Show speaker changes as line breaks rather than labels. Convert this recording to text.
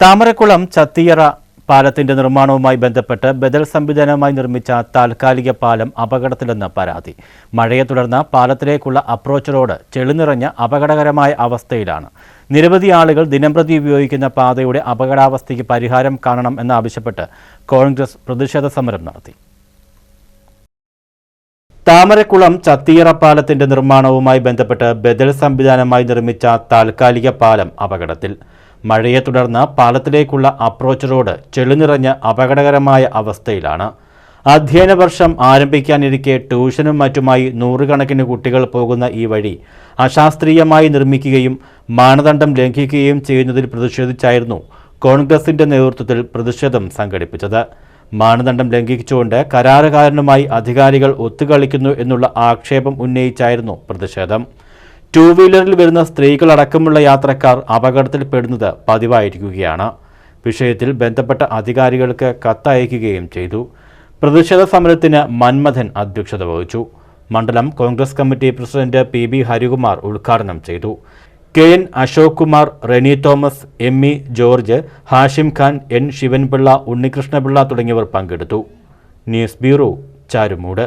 താമരക്കുളം ചത്തിയറ പാലത്തിന്റെ നിർമ്മാണവുമായി ബന്ധപ്പെട്ട് ബദൽ സംവിധാനവുമായി നിർമ്മിച്ച താൽക്കാലിക പാലം അപകടത്തിലെന്ന് പരാതി. മഴയെ തുടർന്ന് പാലത്തിലേക്കുള്ള അപ്രോച്ച് റോഡ് ചെളിനിറഞ്ഞ അപകടകരമായ അവസ്ഥയിലാണ്. നിരവധി ആളുകൾ ദിനംപ്രതി ഉപയോഗിക്കുന്ന പാതയുടെ അപകടാവസ്ഥയ്ക്ക് പരിഹാരം കാണണം എന്നാവശ്യപ്പെട്ട് കോൺഗ്രസ് പ്രതിഷേധ സമരം നടത്തി. താമരക്കുളം ചത്തിയറ പാലത്തിന്റെ നിർമ്മാണവുമായി ബന്ധപ്പെട്ട് ബദൽ സംവിധാനമായി നിർമ്മിച്ച താൽക്കാലിക പാലം അപകടത്തിൽ. മഴയെ തുടർന്ന് പാലത്തിലേക്കുള്ള അപ്രോച്ച് റോഡ് ചെളിനിറഞ്ഞ അപകടകരമായ അവസ്ഥയിലാണ്. അധ്യയന വർഷം ആരംഭിക്കാനിരിക്കെ ട്യൂഷനും മറ്റുമായി നൂറുകണക്കിന് കുട്ടികൾ പോകുന്ന ഈ വഴി അശാസ്ത്രീയമായി നിർമ്മിക്കുകയും മാനദണ്ഡം ലംഘിക്കുകയും ചെയ്യുന്നതിൽ പ്രതിഷേധിച്ചായിരുന്നു കോൺഗ്രസിന്റെ നേതൃത്വത്തിൽ പ്രതിഷേധം സംഘടിപ്പിച്ചത്. മാനദണ്ഡം ലംഘിച്ചുകൊണ്ട് കരാറുകാരനുമായി അധികാരികൾ ഒത്തുകളിക്കുന്നു എന്നുള്ള ആക്ഷേപം ഉന്നയിച്ചായിരുന്നു പ്രതിഷേധം. ടൂ വീലറിൽ വരുന്ന സ്ത്രീകളടക്കമുള്ള യാത്രക്കാർ അപകടത്തിൽപ്പെടുന്നത് പതിവായിരിക്കുകയാണ്. വിഷയത്തിൽ ബന്ധപ്പെട്ട അധികാരികൾക്ക് കത്തയക്കുകയും ചെയ്തു. പ്രതിഷേധ സമരത്തിന് മന്മഥൻ അധ്യക്ഷത വഹിച്ചു. മണ്ഡലം Congress committee president P B Harikumar ഉദ്ഘാടനം ചെയ്തു. K N Ashok Kumar Reni Thomas M E George Hashim Khan N Sivanpillai Unnikrishnapillai തുടങ്ങിയവർ പങ്കെടുത്തു. News bureau Charummoodu.